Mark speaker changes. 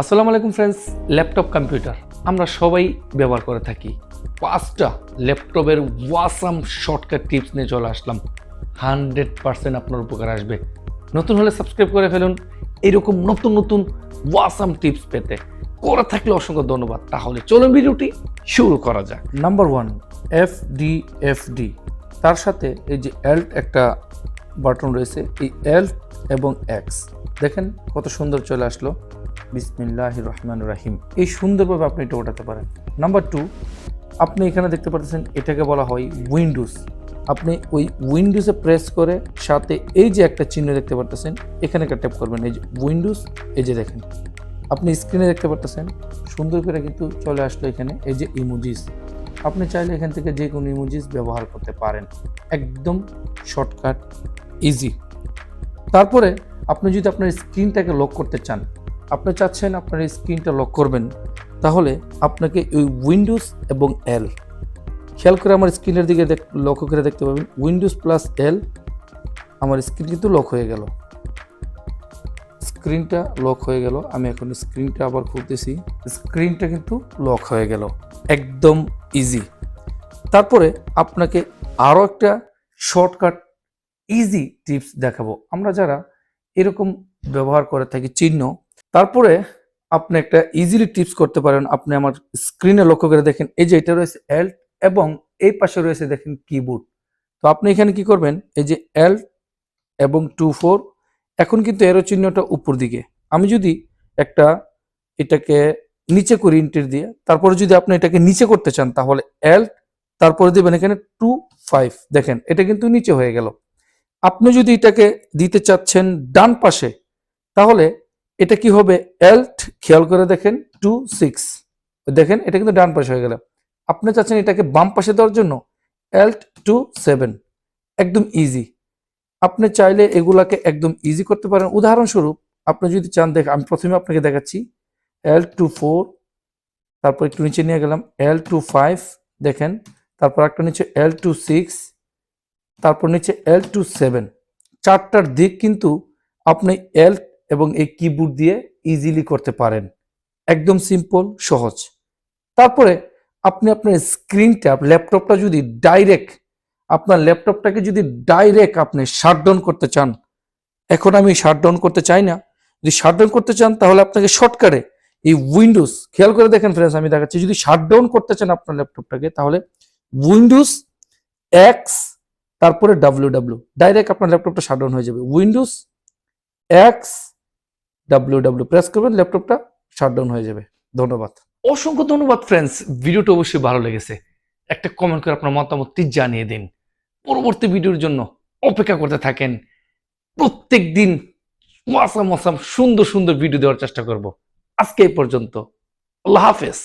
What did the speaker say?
Speaker 1: আসসালামু আলাইকুম friends laptop computer আমরা সবাই ব্যবহার করে থাকি। পাঁচটা ল্যাপটপের ওয়াসাম শর্টকাট টিপস নিয়ে চলে আসলাম। হান্ড্রেড পার্সেন্ট আপনার উপকার আসবে। নতুন হলে সাবস্ক্রাইব করে ফেলুন। এরকম নতুন নতুন ওয়াসাম টিপস পেতে। করে থাকলে অসংখ্য ধন্যবাদ। তাহলে চলুন ভিডিওটি শুরু করা যাক।
Speaker 2: Number one F D F D তার সাথে এই যে এল্ট একটা বাটন রয়েছে, এই এল্ট এবং এক্স দেখেন কত সুন্দর চলে আসলো। বিসমিল্লাহ রহমান রাহিম। এই সুন্দরভাবে আপনি এটা ওঠাতে পারেন। নাম্বার টু আপনি এখানে দেখতে পাচ্ছেন এটাকে বলা হয় উইন্ডোজ আপনি ওই উইন্ডোজে প্রেস করে সাথে এই যে একটা চিহ্ন দেখতে পাচ্ছেন এখানে একটা ট্যাপ করবেন। এই যে উইন্ডোজ এই যে দেখেন। আপনি স্ক্রিনে দেখতে পাচ্ছেন সুন্দর করে কিন্তু চলে আসলো এখানে, এই যে ইমোজিস আপনি চাইলে এখান থেকে যে কোনো ইমোজিস ব্যবহার করতে পারেন। একদম শর্টকাট ইজি তারপরে আপনি যদি আপনার স্ক্রিনটাকে লক করতে চান আপনি চাচ্ছেন আপনার স্ক্রিনটা লক করবেন, তাহলে আপনাকে ওই উইন্ডোজ এবং এল খেয়াল করে আমার স্ক্রিনের দিকে লক্ষ্য করে দেখতে পাবেন উইন্ডোজ প্লাস এল আমার স্ক্রিন কিন্তু লক হয়ে গেল। স্ক্রিনটা লক হয়ে গেল, আমি এখন স্ক্রিনটা আবার খুলতেছি, স্ক্রিনটা কিন্তু লক হয়ে গেল, একদম ইজি তারপরে আপনাকে আরও একটা শর্টকাট ইজি টিপস দেখাবো। আমরা যারা এরকম ব্যবহার করে থাকি, চিহ্ন তারপরে আপনি একটা ইজিলি টিপস করতে পারেন। আপনি আমার স্ক্রিনে লক্ষ্য করে দেখেন, এই যে এটা রয়েছে এল এবং এই পাশে রয়েছে দেখেন কিবোর্ড তো আপনি এখানে কি করবেন? এই যে এল এবং টু ফোর এখন কিন্তু এরো চিহ্নটা উপর দিকে। আমি যদি একটা এটাকে নিচে করি ইন্টের দিয়ে, তারপরে যদি আপনি এটাকে নিচে করতে চান, তাহলে এল তারপরে দিবেন এখানে টু ফাইভ দেখেন, এটা কিন্তু নিচে হয়ে গেল। আপনি যদি এটাকে দিতে চাচ্ছেন ডান পাশে, তাহলে এটা কি হবে? এল্ট খেয়াল করে দেখেন টু সিক্স দেখেন, এটা কিন্তু ডান পাশে হয়ে গেল। আপনি চাচ্ছেন এটাকে বাম পাশে দেওয়ার জন্য? এল্ট টু সেভেন একদম ইজি আপনি চাইলে এগুলাকে একদম ইজি করতে পারেন। উদাহরণস্বরূপ, আপনি যদি চান, দেখ, আমি প্রথমে আপনাকে দেখাচ্ছি। এল টু ফোর তারপর একটু নিচে নিয়ে গেলাম। এল টু ফাইভ দেখেন, তারপর একটা নিচে এল টু সিক্স তারপর নিচে এল টু সেভেন চারটার দিক কিন্তু আপনি এল এবং এই কিবোর্ড দিয়ে ইজিলি করতে পারেন। একদম সিম্পল সহজ। তারপরে আপনি আপনার স্ক্রিনটা ল্যাপটপটা যদি ডাইরেক্ট আপনার ল্যাপটপটাকে যদি ডাইরেক্ট আপনি শাটডাউন করতে চান, এখন আমি শাটডাউন করতে চাই না। যদি শাটডাউন করতে চান, তাহলে আপনাকে শর্টকাটে এই উইন্ডোজ খেয়াল করে দেখেন ফ্রেন্ডস আমি দেখাচ্ছি, যদি শাটডাউন করতে চান আপনার ল্যাপটপটাকে তাহলে উইন্ডোজ এক্স তারপরে ডাব্লিউ ডাব্লিউ ডাইরেক্ট আপনার ল্যাপটপটা শাটডাউন হয়ে যাবে। Windows X W W press করবেন ল্যাপটপটা শাটডাউন হয়ে যাবে। ধন্যবাদ।
Speaker 1: অসংখ্য ধন্যবাদ ফ্রেন্ডস ভিডিওটা অবশ্যই ভালো লেগেছে। একটা কমেন্ট করে আপনার মতামতটি জানিয়ে দিন। পরবর্তী ভিডিওর জন্য অপেক্ষা করতে থাকেন। প্রত্যেক দিন ওয়াসাম ওয়াসাম সুন্দর সুন্দর ভিডিও দেওয়ার চেষ্টা করব। আজকে এই পর্যন্ত। আল্লাহ হাফেজ।